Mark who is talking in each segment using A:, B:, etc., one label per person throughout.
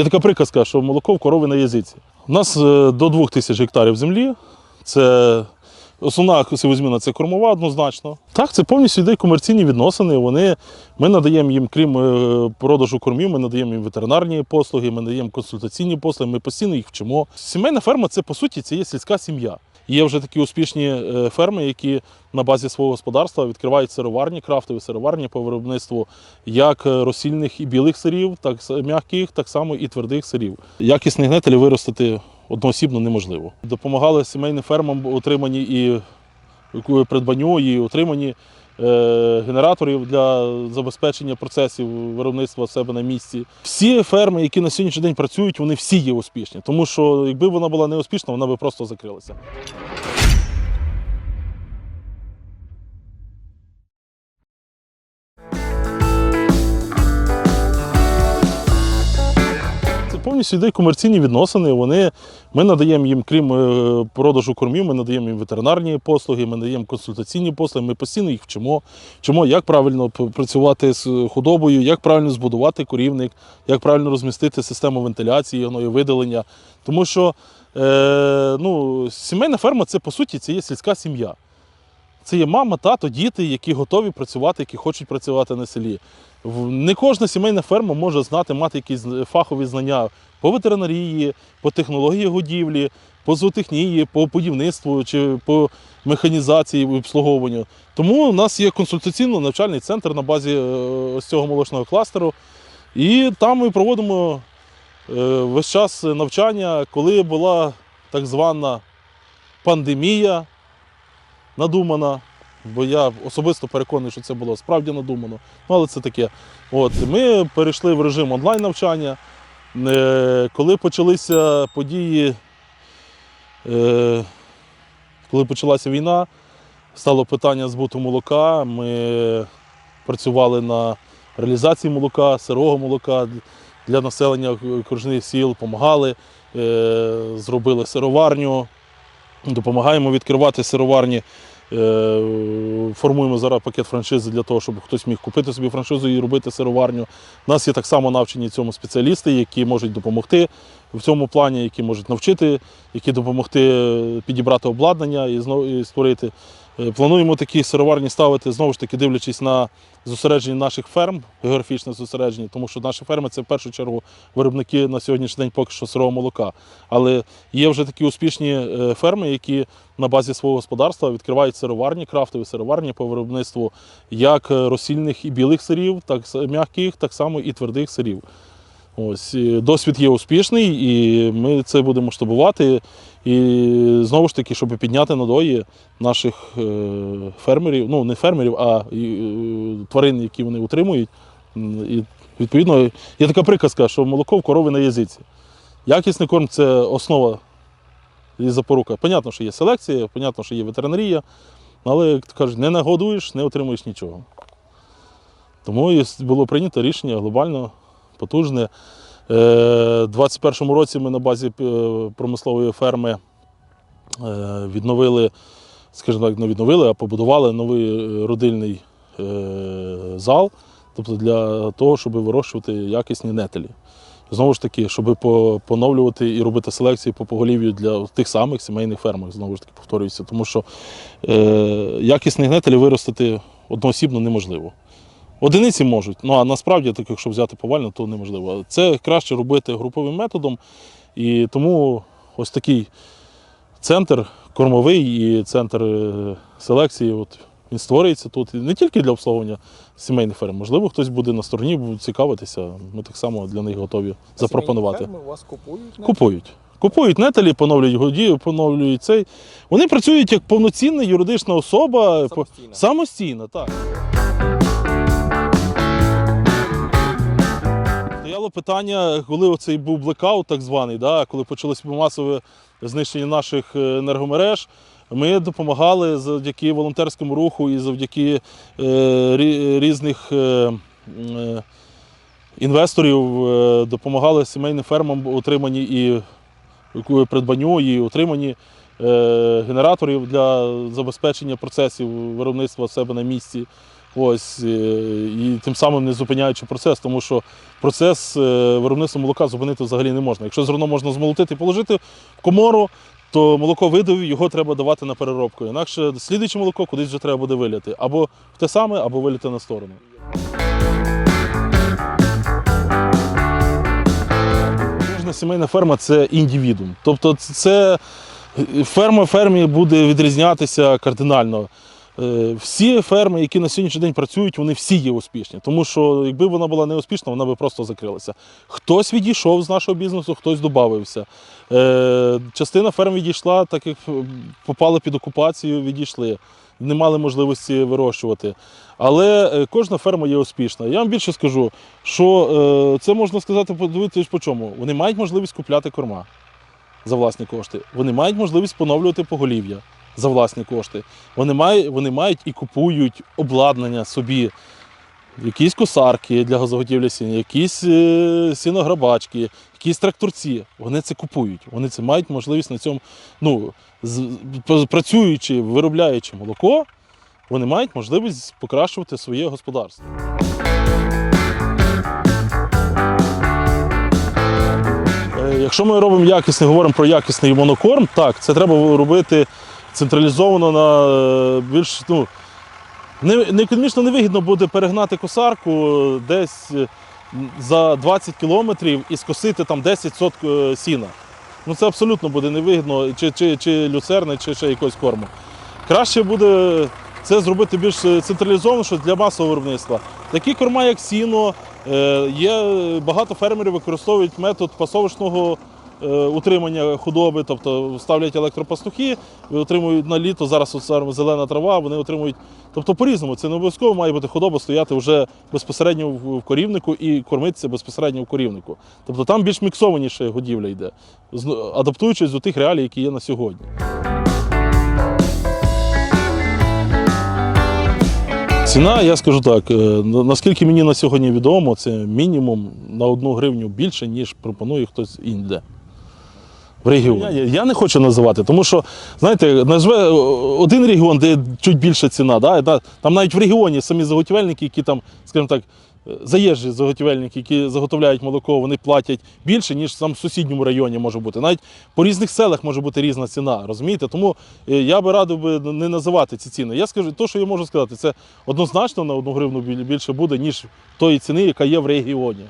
A: Є така приказка, що молоко в корови на язиці. У нас е, до 2000 гектарів землі. Це основна сівозміна це кормова однозначно. Так, це повністю йде комерційні відносини. Вони, ми надаємо їм, крім е, продажу кормів, ми надаємо їм ветеринарні послуги, ми надаємо консультаційні послуги, ми постійно їх вчимо. Сімейна ферма це по суті це є сільська сім'я. Є вже такі успішні е, ферми, які на базі свого господарства відкривають сироварні, крафтові сироварні по виробництву як е, розсільних і білих сирів, так м'яких, так само і твердих сирів. Якісний гнетелів виростити одноосібно неможливо. Допомагали сімейним фермам у отриманні і придбанню, і отриманні е, генераторів для забезпечення процесів виробництва себе на місці. Всі ферми, які на сьогоднішній день працюють, вони всі є успішні, тому що якби вона була не успішна, вона би просто закрилася. Повністю йде комерційні відносини. Вони, ми надаємо їм, крім е, продажу кормів, ми надаємо їм ветеринарні послуги, ми надаємо консультаційні послуги. Ми постійно їх вчимо. Вчимо, як правильно працювати з худобою, як правильно збудувати корівник, як правильно розмістити систему вентиляції, видалення. Тому що е, ну, сімейна ферма це по суті це є сільська сім'я. Це є мама, тато, діти, які готові працювати, які хочуть працювати на селі. Не кожна сімейна ферма може знати, мати якісь фахові знання по ветеринарії, по технології годівлі, по зоотехнії, по будівництву чи по механізації обслуговуванню. Тому у нас є консультаційно-навчальний центр на базі е, ось цього молочного кластеру. І там ми проводимо е, весь час навчання, коли була так звана пандемія надумана. Бо я особисто переконаний, що це було справді надумано. Ну, але це таке. От, ми перейшли в режим онлайн навчання. Е, Коли почалися події, е, коли почалася війна, стало питання збуту молока. Ми працювали на реалізації молока, сирого молока для населення окружних сіл, допомагали, е, зробили сироварню, допомагаємо відкривати сироварні. Е, Формуємо зараз пакет франшизи для того, щоб хтось міг купити собі франшизу і робити сироварню. У нас є так само навчені цьому спеціалісти, які можуть допомогти в цьому плані, які можуть навчити, які допомогти е, підібрати обладнання і створити. Е, Плануємо такі сироварні ставити, знову ж таки, дивлячись на зосередження наших ферм, географічне зосередження, тому що наші ферми це в першу чергу виробники на сьогоднішній день поки що сирого молока. Але є вже такі успішні е, ферми, які на базі свого господарства відкривають сироварні, крафтові сироварні по виробництву як е, розсільних і білих сирів, так м'яких, так само і твердих сирів. Ось досвід є успішний, і ми це будемо масштабувати. І знову ж таки, щоб підняти надої наших е, фермерів, ну не фермерів, а е, тварин, які вони утримують. І відповідно є така приказка, що молоко в корови на язиці. Якісний корм це основа і запорука. Понятно, що є селекція, понятно, що є ветеринарія, але, як кажуть, не нагодуєш, не отримуєш нічого. Тому було прийнято рішення глобально, потужне. Е, У 2021 році ми на базі е, промислової ферми е, відновили, скажімо так, не відновили, а побудували новий родильний зал, тобто для того, щоб вирощувати якісні нетелі. Знову ж таки, щоб по- поновлювати і робити селекції по поголів'ю для тих самих сімейних фермах, знову ж таки повторююся, тому що е, якісних нетелів виростити одноосібно неможливо. Одиниці можуть, ну а насправді, так якщо взяти повально, то неможливо. Це краще робити груповим методом. І тому ось такий центр кормовий і центр е, селекції. От, він створюється тут І не тільки для обслуговування сімейних ферм. Можливо, хтось буде на стороні буде цікавитися. Ми так само для них готові запропонувати.
B: Ферми у вас купують? на-
A: Купують. Купують нетелі, поновлюють годію, поновлюють цей. Вони працюють як повноцінна юридична особа
B: Самостійно.
A: самостійно, так. Стояло питання, коли оцей був блекаут, так званий, да, коли почалося масове знищення наших е, енергомереж. Ми допомагали завдяки волонтерському руху і завдяки е, рі- різних е, е, інвесторів е, допомагали сімейним фермам у і придбанню і отриманні е, генераторів для забезпечення процесів виробництва себе на місці. Ось, е, і тим самим не зупиняючи процес, тому що процес е, виробництва молока зупинити взагалі не можна. Якщо зерно можна змолотити і положити в комору, то молоко видав, його треба давати на переробку. Інакше слідуюче молоко кудись вже треба буде виляти. Або в те саме, або виляти на сторону. Кожна сімейна ферма це індивідум. Тобто це ферма фермі буде відрізнятися кардинально. Е, Всі ферми, які на сьогоднішній день працюють, вони всі є успішні. Тому що якби вона була не успішна, вона би просто закрилася. Хтось відійшов з нашого бізнесу, хтось додався. Частина ферм відійшла, так як е, попали під окупацію, відійшли. Не мали можливості вирощувати. Але е, кожна ферма є успішна. Я вам більше скажу, що е, це можна сказати, подивитися по чому. Вони мають можливість купляти корма за власні кошти. Вони мають можливість поновлювати поголів'я за власні кошти. Вони мають, вони мають і купують обладнання собі. Якісь косарки для газоготівлі сіна, якісь е, сінограбачки, якісь тракторці. Вони це купують. Вони це мають можливість на цьому. Ну, працюючи, виробляючи молоко, вони мають можливість покращувати своє господарство. Е, Якщо ми робимо якісний, говоримо про якісний монокорм, так, це треба робити централізовано на е, більш ну, не, економічно невигідно буде перегнати косарку десь е, за 20 кілометрів і скосити там 10 сот е, сіна. Ну це абсолютно буде невигідно, чи, чи, чи люцерни, чи ще якогось корму. Краще буде це зробити більш е, централізовано, що для масового виробництва. Такі корма, як сіно, е, є багато фермерів використовують метод пасовочного е, утримання худоби, тобто ставлять електропастухи, отримують на літо, зараз от зелена трава, вони отримують. Тобто по-різному, це не обов'язково має бути худоба стояти вже безпосередньо в в корівнику і кормитися безпосередньо в корівнику. Тобто там більш міксованіше годівля йде, адаптуючись до тих реалій, які є на сьогодні. Ціна, я скажу так, е, наскільки мені на сьогодні відомо, це мінімум на одну гривню більше, ніж пропонує хтось інде. В регіоні. Я, я не хочу називати, тому що, знаєте, назве е, один регіон, де чуть більша ціна, да, там навіть в регіоні самі заготівельники, які там, скажімо так, е, заїжджі заготівельники, які заготовляють молоко, вони платять більше, ніж там в сусідньому районі може бути. Навіть по різних селах може бути різна ціна, розумієте? Тому е, я би радив би не називати ці ціни. Я скажу, то, що я можу сказати, це однозначно на одну гривну більше буде, ніж тої ціни, яка є в регіоні.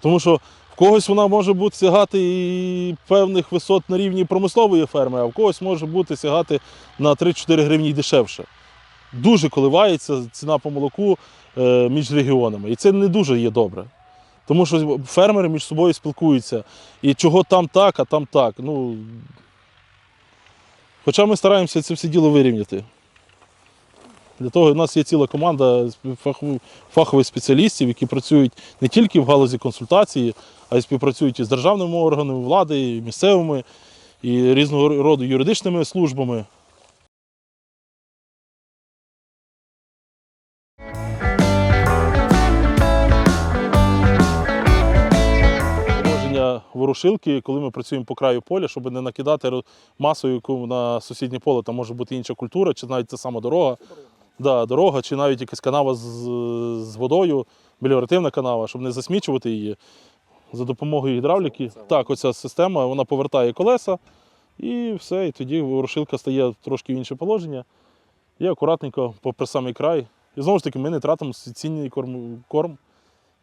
A: Тому що когось вона може бути сягати і певних висот на рівні промислової ферми, а в когось може бути сягати на 3-4 гривні дешевше. Дуже коливається ціна по молоку е, між регіонами. І це не дуже є добре. Тому що фермери між собою спілкуються. І чого там так, а там так. Ну, хоча ми стараємося це все діло вирівняти. Для того у нас є ціла команда фахових спеціалістів, які працюють не тільки в галузі консультації, а й співпрацюють із державними органами влади, і місцевими, і різного роду юридичними службами. Ворушилки, коли ми працюємо по краю поля, щоб не накидати масою, яку на сусіднє поле, там може бути інша культура, чи навіть та сама дорога. Да, дорога, чи навіть якась канава з, з водою, меліоративна канава, щоб не засмічувати її. За допомогою гідравліки. Так, оця система вона повертає колеса і все. І тоді ворушилка стає трошки в інше положення. І акуратненько попри самий край. І знову ж таки, ми не тратимо цінний корм, корм,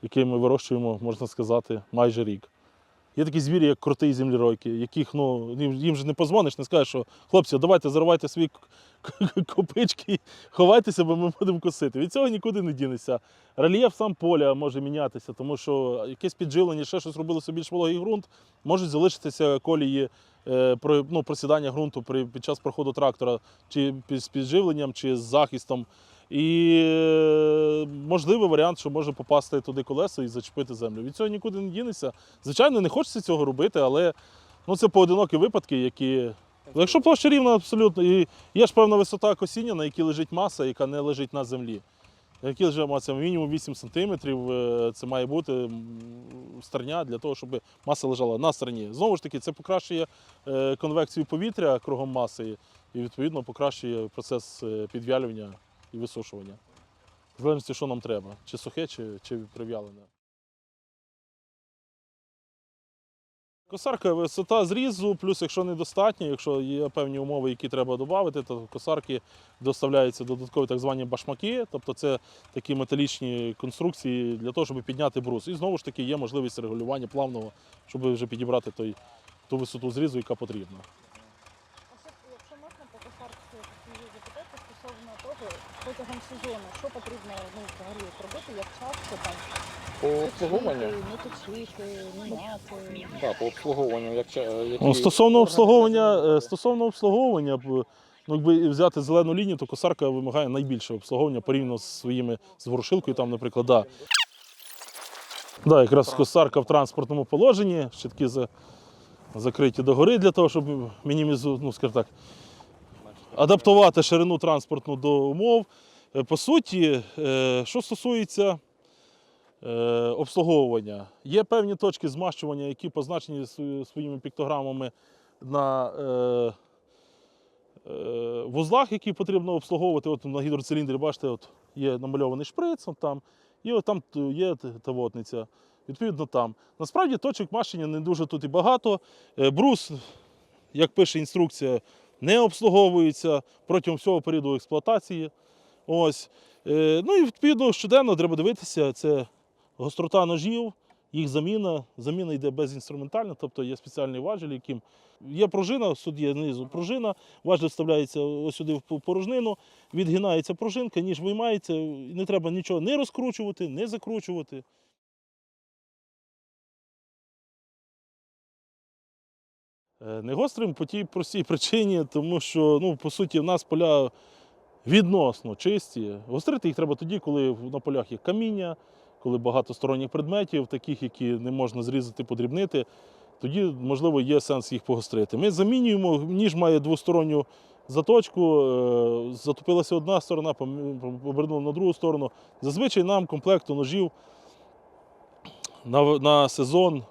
A: який ми вирощуємо, можна сказати, майже рік. Є такі звірі, як крутий землеройки, яких ну, їм, їм же не позвониш, не скажеш, що хлопці, давайте заривайте свої копички, ховайтеся, бо ми будемо косити. Від цього нікуди не дінеться. Рельєф сам поля може мінятися, тому що якесь підживлення, ще щось робило собі більш вологий ґрунт, можуть залишитися колії е, ну, просідання ґрунту при, під час проходу трактора, чи з підживленням, чи з захистом. І е, можливий варіант, що може попасти туди колесо і зачепити землю. Від цього нікуди не дінеться. Звичайно, не хочеться цього робити, але ну, це поодинокі випадки, які. Якщо площа рівна, абсолютно, і є ж певна висота косіння, на якій лежить маса, яка не лежить на землі. На якій лежить маса мінімум 8 см, це має бути стерня для того, щоб маса лежала на стороні. Знову ж таки, це покращує е, конвекцію повітря кругом маси і відповідно покращує процес е, підвялювання і висушування. В залежності, що нам треба, чи сухе, чи, чи прив'ялене. Косарка висота зрізу, плюс якщо недостатньо, якщо є певні умови, які треба додати, то косарки доставляються додаткові так звані башмаки, тобто це такі металічні конструкції для того, щоб підняти брус. І знову ж таки є можливість регулювання плавного, щоб вже підібрати той, ту висоту зрізу, яка потрібна.
B: А ще, якщо можна по косарці хотіли запитати стосовно того, протягом сезону, що потрібно ну, взагалі от робити, як часто там
C: По обслуговуванню?
B: не точити, міняти.
C: Да, по обслуговуванню, як, ча- які
A: Ну, стосовно обслуговування, е, стосовно обслуговування, б, ну, якби взяти зелену лінію, то косарка вимагає найбільше обслуговування порівняно з своїми з ворошилкою, там, наприклад, да. Да, якраз косарка в транспортному положенні, щитки за, закриті догори для того, щоб мінімізувати, ну, скажімо так, адаптувати ширину транспортну до умов. Е, По суті, е, що стосується е, обслуговування, є певні точки змащування, які позначені своїми піктограмами на вузлах, які потрібно обслуговувати. От на гідроциліндрі, бачите, от є намальований шприц, от там, і от там є тавотниця. Відповідно, там. Насправді точок мащення не дуже тут і багато. Брус, як пише інструкція, не обслуговується протягом всього періоду експлуатації. Ось. Е, Ну і відповідно щоденно треба дивитися, це гострота ножів, їх заміна. Заміна йде безінструментальна, тобто є спеціальний важіль, яким є пружина, тут є знизу пружина, важіль вставляється ось сюди в порожнину, відгинається пружинка, ніж виймається, не треба нічого не розкручувати, не закручувати. Не гострим по тій простій причині, тому що, ну, по суті, в нас поля відносно чисті. Гострити їх треба тоді, коли на полях є каміння, коли багато сторонніх предметів, таких, які не можна зрізати, подрібнити. Тоді, можливо, є сенс їх погострити. Ми замінюємо, ніж має двосторонню заточку, е, затопилася одна сторона, повернула на другу сторону. Зазвичай нам комплекту ножів на, на сезон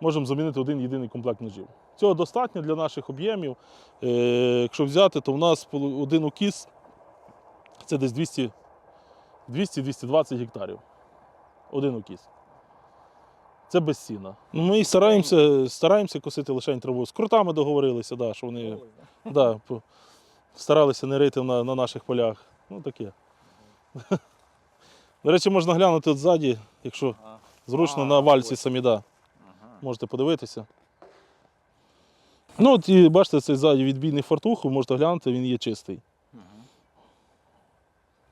A: можемо замінити один єдиний комплект ножів. Цього достатньо для наших об'ємів. Е, якщо взяти, то в нас один укіс це десь 200 200-220 гектарів. Один укіс. Це без сіна. Ну, ми і стараємося, стараємося косити лише траву. З крутами договорилися, да, що вони да, старалися не рити на, на наших полях. Ну таке. До речі, можна глянути от ззаді, якщо зручно на вальці самі. Да. Можете подивитися. Ну, от і бачите, цей ззаді відбійний фартух, ви можете глянути, він є чистий.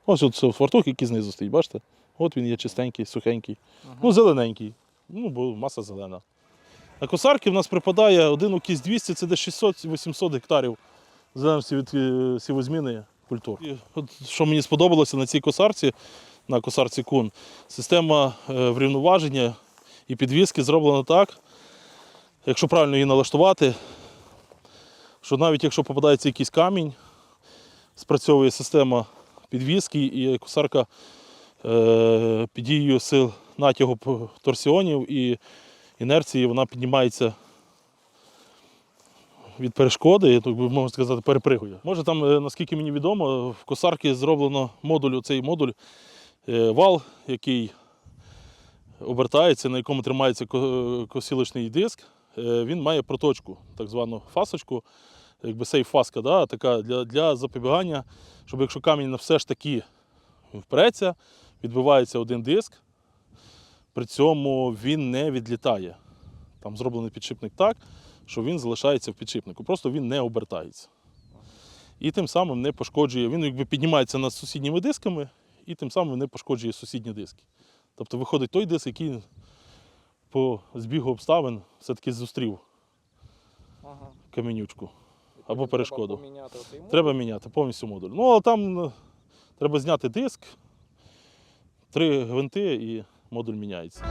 A: Ось от цей фартух, який знизу стоїть, бачите? От він є чистенький, сухенький. Ну, зелененький. Ну, бо маса зелена. На косарки в нас припадає один укіс 200, це десь 600-800 гектарів, залежності від е, сівозміни культур. І от, що мені сподобалося на цій косарці, на косарці кун, система е, врівноваження і підвіски зроблена так, якщо правильно її налаштувати, що навіть якщо попадається якийсь камінь, спрацьовує система підвіски і косарка е, під дією сил натягу торсіонів і інерції вона піднімається від перешкоди, можна сказати, перепригує. Може там, е, наскільки мені відомо, в косарки зроблено модуль, цей модуль, е, вал, який обертається, на якому тримається косілочний диск. Е, Він має проточку, так звану фасочку, якби сейф-фаска, да, така для, для запобігання, щоб якщо камінь все ж таки впреться, відбивається один диск, при цьому він не відлітає. Там зроблений підшипник так, що він залишається в підшипнику, просто він не обертається. І тим самим не пошкоджує, він якби піднімається над сусідніми дисками і тим самим не пошкоджує сусідні диски. Тобто виходить той диск, який по збігу обставин все-таки зустрів
C: Ага.
A: каменючку.
C: Відповідно,
A: Або перешкоду.
C: Треба поміняти.
A: Треба міняти повністю модуль. Ну, але там е, треба зняти диск, три гвинти і модуль міняється.